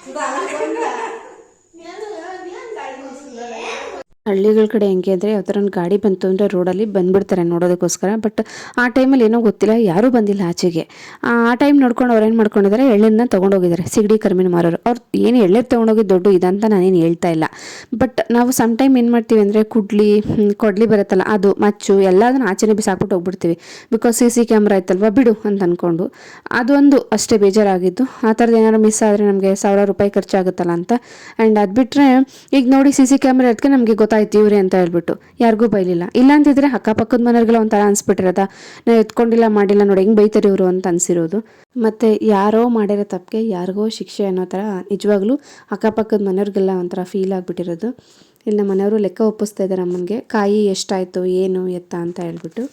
ಸುಧಾ ಅಲ್ಲ ಬಂದ ಹಳ್ಳಿಗಳ ಕಡೆ ಹೆಂಗೆ ಅಂದರೆ ಯಾವ ಥರ ಒಂದು ಗಾಡಿ ಬಂತು ಅಂದರೆ ರೋಡಲ್ಲಿ ಬಂದುಬಿಡ್ತಾರೆ ನೋಡೋದಕ್ಕೋಸ್ಕರ. ಬಟ್ ಆ ಟೈಮಲ್ಲಿ ಏನೋ ಗೊತ್ತಿಲ್ಲ, ಯಾರೂ ಬಂದಿಲ್ಲ ಆಚೆಗೆ. ಆ ಟೈಮ್ ನೋಡ್ಕೊಂಡು ಅವ್ರು ಏನು ಮಾಡ್ಕೊಂಡಿದ್ದಾರೆ ಎಳ್ಳನ್ನ ತೊಗೊಂಡೋಗಿದ್ದಾರೆ ಸಿಗಡಿ ಕರ್ಮಿನ ಮಾರೋರು. ಅವ್ರು ಏನು ಎಳ್ಳೆ ತೊಗೊಂಡೋಗಿ ದೊಡ್ಡ ಇದಂತ ನಾನೇನು ಹೇಳ್ತಾ ಇಲ್ಲ. ಬಟ್ ನಾವು ಸಮ್ ಟೈಮ್ ಏನು ಮಾಡ್ತೀವಿ ಅಂದರೆ ಕುಡ್ಲಿ ಕೊಡ್ಲಿ ಬರುತ್ತಲ್ಲ, ಅದು, ಮಚ್ಚು ಎಲ್ಲದನ್ನ ಆಚೆನೇ ಬಿಸಾಕ್ಬಿಟ್ಟು ಹೋಗ್ಬಿಡ್ತೀವಿ. ಬಿಕಾಸ್ ಸಿ ಸಿ ಕ್ಯಾಮ್ರಾ ಇತ್ತಲ್ವ? ಬಿಡು ಅಂತ ಅಂದ್ಕೊಂಡು ಅದೊಂದು ಅಷ್ಟೇ ಬೇಜಾರಾಗಿದ್ದು. ಆ ಥರದ್ದು ಏನಾದ್ರು ಮಿಸ್ ಆದರೆ ನಮಗೆ ಸಾವಿರ ರೂಪಾಯಿ ಖರ್ಚಾಗುತ್ತಲ್ಲ ಅಂತ. ಆ್ಯಂಡ್ ಅದು ಬಿಟ್ಟರೆ ಈಗ ನೋಡಿ ಸಿ ಸಿ ಕ್ಯಾಮ್ರಾ ಅದಕ್ಕೆ ನಮಗೆ ಗೊತ್ತಾಯ್ತು. ಇವ್ರೆ ಅಂತ ಹೇಳ್ಬಿಟ್ಟು. ಯಾರಿಗೂ ಬೈಲಿಲ್ಲ. ಇಲ್ಲ ಅಂತಿದ್ರೆ ಅಕ್ಕಪಕ್ಕದ ಮನೆಯವ್ರಿಗೆಲ್ಲ ಒಂಥರ ಅನ್ಸ್ಬಿಟ್ಟಿರೋದ ನಾ ಎತ್ಕೊಂಡಿಲ್ಲ ಮಾಡಿಲ್ಲ ನೋಡಿ ಹೆಂಗೆ ಬೈತಾರೆ ಇವರು ಅಂತ ಅನ್ಸಿರೋದು. ಮತ್ತು ಯಾರೋ ಮಾಡಿರೋ ತಪ್ಪಿಗೆ ಯಾರಿಗೋ ಶಿಕ್ಷೆ ಅನ್ನೋ ಥರ ನಿಜವಾಗ್ಲೂ ಅಕ್ಕಪಕ್ಕದ ಮನೆಯವ್ರಿಗೆಲ್ಲ ಒಂಥರ ಫೀಲ್ ಆಗಿಬಿಟ್ಟಿರೋದು. ಇಲ್ಲಿ ನಮ್ಮ ಮನೆಯವರು ಲೆಕ್ಕ ಒಪ್ಪಿಸ್ತಾ ಇದ್ದಾರೆ ಅಮ್ಮನಿಗೆ. ಕಾಯಿ ಎಷ್ಟಾಯಿತು ಏನು ಎತ್ತ ಅಂತ ಹೇಳ್ಬಿಟ್ಟು.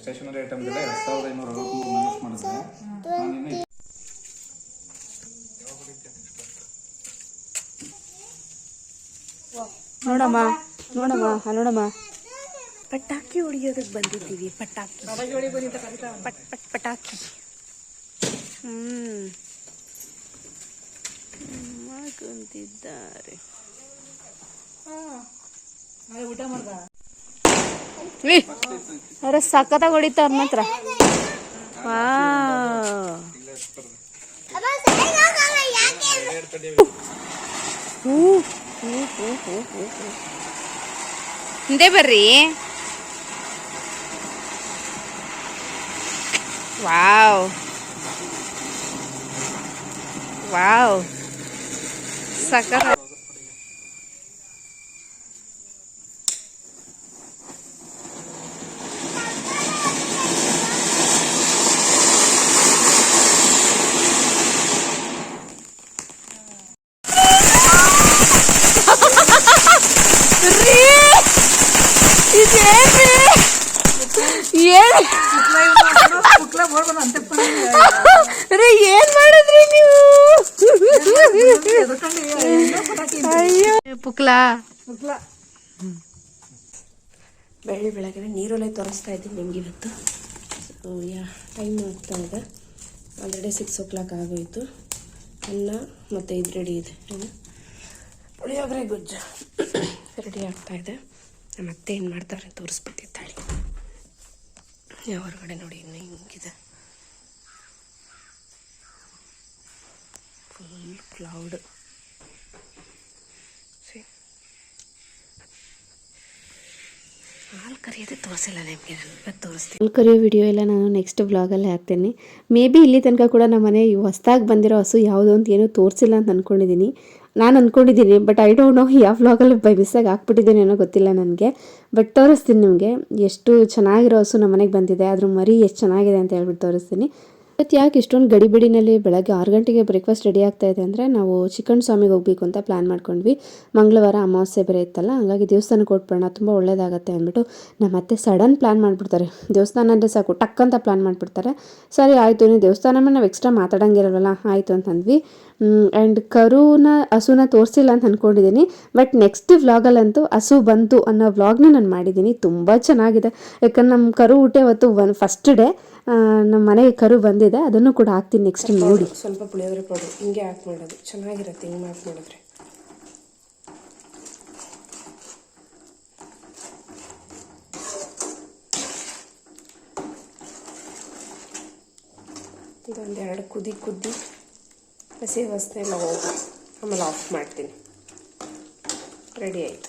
ಸ್ಟೇಷನರಿ ಐಟಮ್ ಎಲ್ಲ ಎರಡ್ ಸಾವಿರದ ಐನೂರ ಅರವತ್ಮೂರು ಮೈನಸ್ ಮಾಡಿದ್ರೆ ನಾನು ಇನ್ನು ನೋಡಮ್ಮ. ನೋಡಮ್ಮ ನೋಡಮ್ಮ. ಪಟಾಕಿ ಹೊಡಿಯೋದಕ್ಕೆ ಬಂದಿದ್ದೀವಿ ಪಟಾಕಿ. ಪಟ್ ಪಟ್ ಪಟಾಕಿ. ಹ್ಮ್. ಅಮ್ಮ ಕುಂತಿದ್ದಾರೆ ಅವ್ರ ಸಖತ್ತಾಗಿ ಹೊಡಿತಾರ ಮಾತ್ರ. ವಾವ್. ಹ್ಞೂ ಹ್ಞೂ ಹ್ಞೂ ಯಾಕೆ ಹೂ ಹಿಂದೆ ಬರ್ರಿ ವಾವ್ ವಾವ್ ಸಕರ ರೀ ಏನ್? ಮಾಡಿದ್ರಿ ನೀವು? ಅಯ್ಯೋ. ಪುಕ್ಲಾ. ಬೆಳ್ಳಿ ಬೆಳಗ್ಗೆ ನೀರೊಲೆ ತೋರಿಸ್ತಾ ಇದ್ದೀನಿ ನಿಮ್ಗೆ ಇವತ್ತು. ಯಾ ಟೈಮ್ ಆಗ್ತಾ ಇದೆ. ಆಲ್ರೆಡಿ ಸಿಕ್ಸ್ ಓ ಕ್ಲಾಕ್ ಆಗೋಯಿತು. ಅನ್ನ ಮತ್ತು ಇದು ರೆಡಿ ಇದೆ ಪುಳಿಯೋಗರೆ ಗೊಜ್ಜು. ರೆಡಿ ಆಗ್ತಾ ಇದೆ. ನಮ್ಮ ಅತ್ತೆ ಏನು ಮಾಡ್ತಾರೆ ತೋರಿಸ್ಬಿಟ್ಟಿದ್ದಾಳೆ ಹೊರಗಡೆ ನೋಡಿ ಇನ್ನು ಹಿಂಗಿದೆ. ಫುಲ್ ಕ್ಲೌಡ್ ಹಾಲು ತೋರಿಸಿಲ್ಲ ನಿಮಗೆ ತೋರಿಸ್ತೀನಿ. ಕರಿಯೋ ವಿಡಿಯೋ ಎಲ್ಲ ನಾನು ನೆಕ್ಸ್ಟ್ ವ್ಲಾಗಲ್ಲಿ ಹಾಕ್ತೀನಿ. ಮೇ ಬಿ ಇಲ್ಲಿ ತನಕ ಕೂಡ ನಮ್ಮ ಮನೆ ಹೊಸ್ದಾಗಿ ಬಂದಿರೋ ಹಸು ಯಾವುದೋ ಅಂತ ಏನೂ ತೋರಿಸಿಲ್ಲ ಅಂತ ಅಂದ್ಕೊಂಡಿದ್ದೀನಿ ನಾನು ಅಂದ್ಕೊಂಡಿದ್ದೀನಿ ಬಟ್ ಐ ಡೋಂಟ್ ನೋ ಯಾವ ವ್ಲಾಗಲ್ಲಿ ಬೈ ಮಿಸ್ಸಾಗಿ ಹಾಕ್ಬಿಟ್ಟಿದ್ದೇನೆ ಏನೋ ಗೊತ್ತಿಲ್ಲ ನನಗೆ. ಬಟ್ ತೋರಿಸ್ತೀನಿ ನಿಮಗೆ ಎಷ್ಟು ಚೆನ್ನಾಗಿರೋ ಹಸು ನಮ್ಮ ಮನೆಗೆ ಬಂದಿದೆ, ಅದ್ರ ಮರಿ ಎಷ್ಟು ಚೆನ್ನಾಗಿದೆ ಅಂತ ಹೇಳ್ಬಿಟ್ಟು ತೋರಿಸ್ತೀನಿ. ಇವತ್ತು ಯಾಕೆ ಇಷ್ಟೊಂದು ಗಡಿಬಿಡಿನಲ್ಲಿ ಬೆಳಗ್ಗೆ ಆರು ಗಂಟೆಗೆ ಬ್ರೇಕ್ಫಾಸ್ಟ್ ರೆಡಿ ಆಗ್ತಾ ಇದೆ ಅಂದರೆ ನಾವು ಚಿಕನ್ ಸ್ವಾಮಿಗೆ ಹೋಗಬೇಕು ಅಂತ ಪ್ಲ್ಯಾನ್ ಮಾಡ್ಕೊಂಡ್ವಿ. ಮಂಗಳವಾರ ಅಮಾವಾಸ್ಯೆ ಬೇರೆ ಇತ್ತಲ್ಲ, ಹಾಗಾಗಿ ದೇವಸ್ಥಾನಕ್ಕೆ ಕೊಟ್ಬಿಡೋಣ ತುಂಬ ಒಳ್ಳೇದಾಗತ್ತೆ ಅಂದ್ಬಿಟ್ಟು ನಮ್ಮ ಅತ್ತೆ ಸಡನ್ ಪ್ಲ್ಯಾನ್ ಮಾಡಿಬಿಡ್ತಾರೆ. ದೇವಸ್ಥಾನ ಅಂದರೆ ಸಾಕು ಟಕ್ ಅಂತ ಪ್ಲ್ಯಾನ್ ಮಾಡಿಬಿಡ್ತಾರೆ. ಸರಿ, ಆಯಿತು, ನೀವು ದೇವಸ್ಥಾನ ನಾವು ಎಕ್ಸ್ಟ್ರಾ ಮಾತಾಡೋಂಗಿರಲ್ವಲ್ಲ, ಆಯಿತು ಅಂತಂದ್ವಿ. ಆ್ಯಂಡ್ ಕರುನ ಹಸುನ ತೋರಿಸಿಲ್ಲ ಅಂತ ಅಂದ್ಕೊಂಡಿದ್ದೀನಿ ಬಟ್ ನೆಕ್ಸ್ಟ್ ವ್ಲಾಗಲ್ಲಂತೂ ಹಸು ಬಂತು ಅನ್ನೋ ವ್ಲಾಗ್ನ ನಾನು ಮಾಡಿದ್ದೀನಿ ತುಂಬ ಚೆನ್ನಾಗಿದೆ. ಯಾಕಂದ್ರೆ ನಮ್ಮ ಕರು ಊಟ ಅವತ್ತು ಒನ್ ಫಸ್ಟ್ ಡೇ ನಮ್ಮ ಮನೆಗೆ ಕರು ಬಂದಿದೆ ಅದನ್ನು ಕೂಡ ಹಾಕ್ತೀನಿ ನೆಕ್ಸ್ಟ್ ನೋಡಿ. ಸ್ವಲ್ಪ ಪುಳಿಯೋಗರೆ ಪೌಡರ್ ಹಿಂಗೆ ಹಾಕ್ ಮಾಡೋದು ಚೆನ್ನಾಗಿರುತ್ತೆ ಹಿಂಗೆ ಹಾಕ್ ಮಾಡಿದ್ರೆ. ಇದೊಂದು ಎರಡು ಕುದಿ ಕುದ್ದಿ. ಹಸಿ ವಾಸನೆ ಎಲ್ಲ ಹೋಗಿ. ಆಮೇಲೆ ಆಫ್ ಮಾಡ್ತೀನಿ. ರೆಡಿ ಆಯಿತು.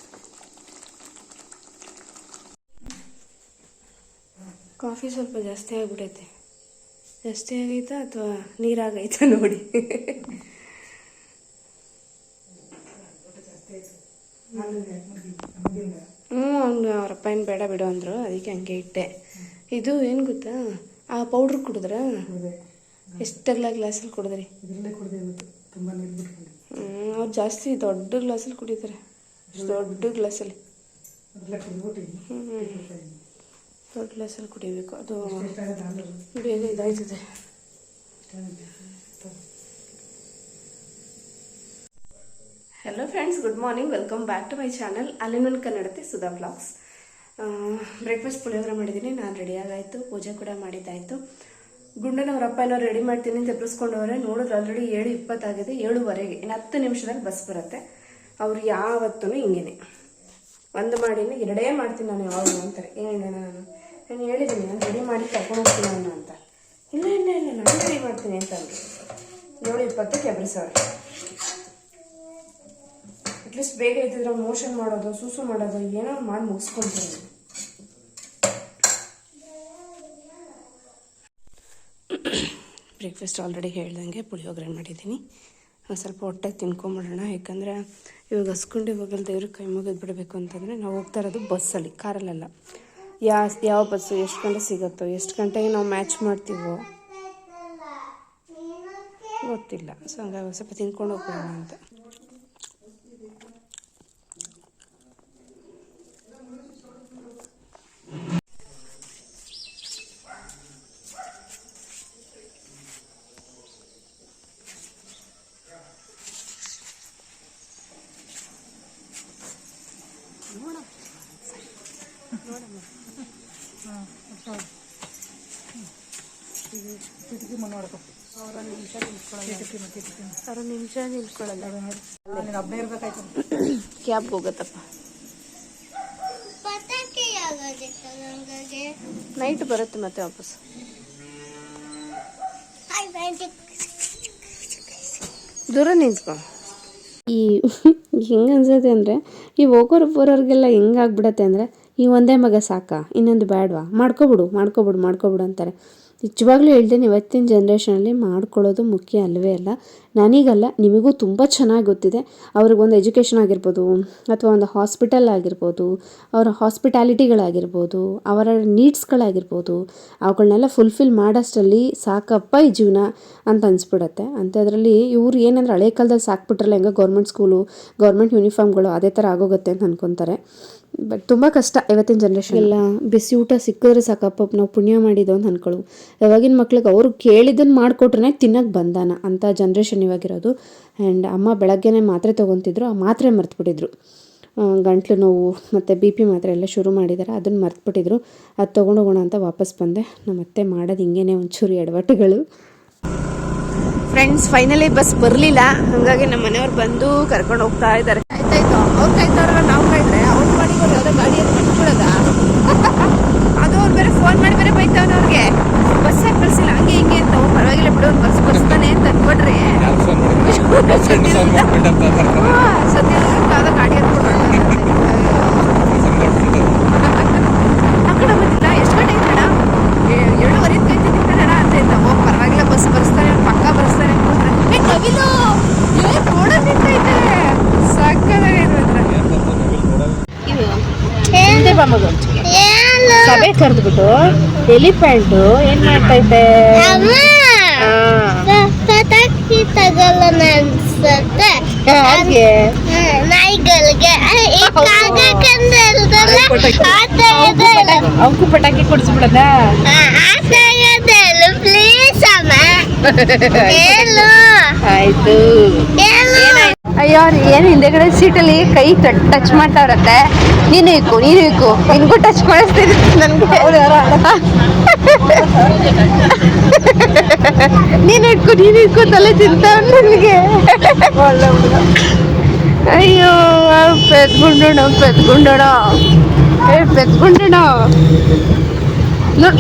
ಕಾಫಿ ಸ್ವಲ್ಪ ಜಾಸ್ತಿ ಆಗಿಬಿಟ್ಟೈತೆ ಜಾಸ್ತಿ ಆಗೈತಾ ಅಥವಾ ನೀರಾಗೈತಾ ನೋಡಿ. ಹ್ಞೂ ಅವ್ನು ಅವ್ರ ಅಪ್ಪ ಏನು ಬೇಡ ಬಿಡು ಅಂದರು. ಅದಕ್ಕೆ ಹಂಗೆ ಇಟ್ಟೆ. ಇದು ಏನು ಗೊತ್ತಾ? ಆ ಪೌಡ್ರ್ ಕುಡಿದ್ರ? ಎಷ್ಟೆಲ್ಲ ಗ್ಲಾಸಲ್ಲಿ ಕುಡಿದ್ರಿ? ಇದರಲ್ಲೇ ಕುಡಿದೆ ಇವತ್ತು ತುಂಬ ನೀರು ಬಿಟ್ಕೊಂಡು ಹ್ಞೂ ಅವ್ರು ಜಾಸ್ತಿ ದೊಡ್ಡ ಗ್ಲಾಸಲ್ಲಿ ಕುಡಿತಾರೆ. ದೊಡ್ಡ ಗ್ಲಾಸಲ್ಲಿ. ಅದರಲ್ಲೇ ಕುಡಿದ್ಬಿಟ್ಟು ದೊಡ್ಡ ಗ್ಲಾಸಲ್ಲಿ ಕುಡಿಬೇಕು. ಅದು ಬೇಗ ಇದಾಯ್ತದೆ. Hello friends good morning welcome back to my channel ಅಲಿಮನ್ ಕನ್ನಡತೆ Sudha blogs breakfast puliyogare ಮಾಡಿದ್ದೀನಿ. ನಾನು ರೆಡಿಯಾಗಾಯಿತು ಪೂಜೆ ಕೂಡ ಮಾಡಿದ್ದಾಯಿತು. ಗುಂಡನ ಅವ್ರ ಅಪ್ಪ ಏನೋ ರೆಡಿ ಮಾಡ್ತೀನಿ ಅಂತ ಎಬ್ಬಿಸ್ಕೊಂಡವ್ರೆ, ನೋಡಿದ್ರೆ ಆಲ್ರೆಡಿ ಏಳು ಇಪ್ಪತ್ತಾಗಿದೆ, ಏಳುವರೆಗೆ, ಇನ್ನು ಹತ್ತು ನಿಮಿಷದಲ್ಲಿ ಬಸ್ ಬರುತ್ತೆ. ಅವ್ರು ಯಾವತ್ತೂ ಹಿಂಗೇನೆ. ಒಂದು ಮಾಡಿನ ಎರಡೇ ಮಾಡ್ತೀನಿ ನಾನು ಯಾವಾಗ ಅಂತಾರೆ. ಏನೇನ ನಾನು? ನಾನು ಹೇಳಿದ್ದೀನಿ ನಾನು ರೆಡಿ ಮಾಡಿ ಕರ್ಕೊಂಡು ಹೋಗ್ತೀನಿ ಅಣ್ಣ ಅಂತ. ಇಲ್ಲ ಇಲ್ಲ ಇಲ್ಲ, ನಾನು ರೆಡಿ ಮಾಡ್ತೀನಿ ಅಂತ ಅಂದರು. ಏಳು ಇಪ್ಪತ್ತಕ್ಕೆ ಎಬ್ರಿಸವ್ರೆ ಅಟ್ಲೀಸ್ಟ್ ಬೇಗ ಇದ್ದಿದ್ರೆ ಮೋಷನ್ ಮಾಡೋದು, ಸೂಸು ಮಾಡೋದು ಏನೋ ಮಾಡಿ ಮುಗಿಸ್ಕೊಂತೀನಿ ಬ್ರೇಕ್ಫಾಸ್ಟ್ ಆಲ್ರೆಡಿ ಹೇಳ್ದಂಗೆ ಪುಳಿಯೋಗರೆ ಮಾಡಿದ್ದೀನಿ. ಸ್ವಲ್ಪ ಹೊಟ್ಟೆಗೆ ತಿನ್ಕೊಂಬಿಡೋಣ. ಯಾಕಂದರೆ ಇವಾಗ ಹಸ್ಕೊಂಡು ಇವಾಗ ದೇವ್ರ ಕೈ ಮುಗಿದು ಬಿಡಬೇಕು ಅಂತಂದರೆ ನಾವು ಹೋಗ್ತಾ ಇರೋದು ಬಸ್ಸಲ್ಲಿ, ಕಾರಲ್ಲೆಲ್ಲ. ಯಾ, ಯಾವ ಬಸ್ಸು, ಎಷ್ಟು ಗಂಟೆ ಸಿಗುತ್ತೋ, ಎಷ್ಟು ಗಂಟೆಗೆ ನಾವು ಮ್ಯಾಚ್ ಮಾಡ್ತೀವೋ? ಗೊತ್ತಿಲ್ಲ. ಸೊ ಹಂಗಾಗಿ ಸ್ವಲ್ಪ ತಿನ್ಕೊಂಡು ಹೋಗ್ಬಿಡೋಣ ಅಂತ ಕಿಟಕಿ ಮಣ್ಣು ಮಾಡ್ಕೊ ಅವರ ನಿಮಿಷ ಕ್ಯಾಬ್ಗೆ ಹೋಗುತ್ತಪ್ಪ ನೈಟ್ ಬರುತ್ತೆ ಮತ್ತೆ ವಾಪಸ್ ದೂರ ನಿಂತ್ಕೊ ಈ ಹೆಂಗೆ ಅನ್ಸುತ್ತೆ ಅಂದರೆ, ಈ ಹೋಗೋರು ಬರೋರಿಗೆಲ್ಲ ಹೆಂಗಾಗ್ಬಿಡತ್ತೆ ಅಂದರೆ, ಈ ಒಂದೇ ಮಗ ಸಾಕಾ, ಇನ್ನೊಂದು ಬೇಡವಾ ಮಾಡ್ಕೊಬಿಡು ಮಾಡ್ಕೊಬಿಡು ಮಾಡ್ಕೊಬಿಡು ಅಂತಾರೆ. ನಿಜವಾಗ್ಲೂ ಹೇಳ್ತೀನಿ ಇವತ್ತಿನ ಜನ್ರೇಷನಲ್ಲಿ ಮಾಡ್ಕೊಳ್ಳೋದು ಮುಖ್ಯ ಅಲ್ಲವೇ ಅಲ್ಲ? ನನಗಲ್ಲ, ನಿಮಗೂ ತುಂಬ ಚೆನ್ನಾಗಿ ಗೊತ್ತಿದೆ. ಅವ್ರಿಗೊಂದು ಎಜುಕೇಷನ್ ಆಗಿರ್ಬೋದು, ಅಥವಾ ಒಂದು ಹಾಸ್ಪಿಟಲ್ ಆಗಿರ್ಬೋದು, ಅವರ ಹಾಸ್ಪಿಟಾಲಿಟಿಗಳಾಗಿರ್ಬೋದು ಅವರ ನೀಡ್ಸ್ಗಳಾಗಿರ್ಬೋದು ಅವುಗಳನ್ನೆಲ್ಲ ಫುಲ್ಫಿಲ್ ಮಾಡೋಷ್ಟರಲ್ಲಿ ಸಾಕಪ್ಪ ಈ ಜೀವನ ಅಂತ ಅನಿಸ್ಬಿಡತ್ತೆ. ಅಂಥದ್ರಲ್ಲಿ ಇವ್ರು ಏನಂದ್ರೆ ಹಳೆ ಕಾಲದಲ್ಲಿ ಸಾಕ್ಬಿಟ್ರಲ್ಲ ಹೆಂಗೆ ಗೌರ್ಮೆಂಟ್ ಸ್ಕೂಲು ಗೌರ್ಮೆಂಟ್ ಯೂನಿಫಾರ್ಮ್ಗಳು ಅದೇ ಥರ ಆಗೋಗುತ್ತೆ ಅಂತ ಅನ್ಕೊತಾರೆ. ಬಟ್ ತುಂಬ ಕಷ್ಟ ಇವತ್ತಿನ ಜನ್ರೇಷನ್ ಎಲ್ಲ ಬಿಸಿ ಊಟ ಸಿಕ್ಕಿದ್ರೆ ಸಾಕಪ್ಪ ನಾವು ಪುಣ್ಯ ಮಾಡಿದ್ದು ಅಂತ ಅನ್ಕೊಳ್ಳು. ಇವಾಗಿನ ಮಕ್ಳಿಗೆ ಅವರು ಕೇಳಿದ್ದನ್ನು ಮಾಡಿಕೊಟ್ರೆ ತಿನ್ನಕ್ಕೆ ಬಂದಾನ ಅಂತ ಜನ್ರೇಷನ್ ಇವಾಗಿರೋದು. ಆ್ಯಂಡ್ ಅಮ್ಮ ಬೆಳಗ್ಗೆನೇ ಮಾತ್ರೆ ತೊಗೊತಿದ್ರು ಆ ಮಾತ್ರೆ ಮರ್ತ್ಬಿಟ್ಟಿದ್ರು. ಗಂಟ್ಲು ನೋವು ಮತ್ತು ಬಿ ಪಿ ಮಾತ್ರೆ ಎಲ್ಲ ಶುರು ಮಾಡಿದ್ದಾರೆ ಅದನ್ನು ಮರ್ತ್ಬಿಟ್ಟಿದ್ರು. ಅದು ತೊಗೊಂಡೋಗೋಣ ಅಂತ ವಾಪಸ್ ಬಂದೆ. ನಮ್ಮ ಅತ್ತೆ ಮಾಡೋದು ಹಿಂಗೇನೆ ಒಂಚೂರು ಎಡವಟ್ಟುಗಳು ಫ್ರೆಂಡ್ಸ್ ಫೈನಲಿ ಬಸ್ ಬರಲಿಲ್ಲ. ಹಾಗಾಗಿ ನಮ್ಮ ಮನೆಯವ್ರು ಬಂದು ಕರ್ಕೊಂಡು ಹೋಗ್ತಾ ಇದ್ದಾರೆ. ಆಯ್ತಾಯ್ತು. ಅವ್ರು ಕಾಯ್ತಾರ ನಾವು ಕಾಯ್ತಾರೆ ಅವ್ರ ಮಾಡಿ ಯಾವುದೋ ಗಾಡಿಯನ್ನು ಬಿಟ್ಬಿಡೋದ ಅದು ಅವ್ರು ಬೇರೆ ಬೈತಾವನ ಅವ್ರಿಗೆ ಬಸ್ ಯಾಕೆ ಕಳಿಸಿಲ್ಲ? ಹಂಗೆ ಹಿಂಗೆ ಅಂತ. ಪರವಾಗಿಲ್ಲ ಬಿಡು ಬಸ್ ಬರ್ಸ್ತಾನೆ ಅಂತ ಅನ್ಕೊಂಡ್ರೆ. ಸದ್ಯ ಕಾದ ಗಾಡಿ ಹತ್ಕೊಂಡು ಆ ಕಡೆ ಬಂದಿಲ್ಲ ಎಷ್ಟು ಗಂಟೆ ಮೇಡಮ್ ಏಳುವರೆ ಕಾಯ್ತಿದ್ದೀನಿ ಅಂತ ಇದ್ದ ಓ ಪರವಾಗಿಲ್ಲ ಬಸ್ ಬರ್ಸ್ತಾರೆ ಪಕ್ಕ ಬರ್ಸ್ತಾರೆ ಅನ್ಕೊಂಡ್ರೆ. ಏ ಕವಿಲು! ಏ ನಿಂತೈತೆ ಇದು. ಬಾ ಮಗು. ಸಭೆ ಕರೆದ್ಬಿಟ್ಟು ಎಲಿಫೆಂಟ್ ಏನ್ ಹೇಳ್ದಲ್ಲ, ಆ ಅವಕ್ಕೂ ಪಟಾಕಿ ಕೊಡಿಸ್ಬಿಡದ. ಆಯ್ತು. ಅಯ್ಯೋ ಏನು ಹಿಂದೆಗಡೆ ಸೀಟಲ್ಲಿ ಕೈ ಟಚ್ ಮಾಡ್ತಾವ್ರತ್ತೆ ನೀನು ಇಕ್ಕು ನೀನು ಇಕ್ಕು ನಿನ್ಗೂ ಟಚ್ ಮಾಡಿಸ್ತೀನಿ ನನಗೆ. ನೀನು ಇಕ್ಕು ನೀನು ಇಕ್ಕು ತಲೆ ಚಿಂತ ನನಗೆ. ಅಯ್ಯೋ ಪೆದ್ಗುಂಡೋಣ ಪೆದ್ಗುಂಡೋಣ ಏ ಪೆದ್ಗುಂಡೋಣ ನೋಡ್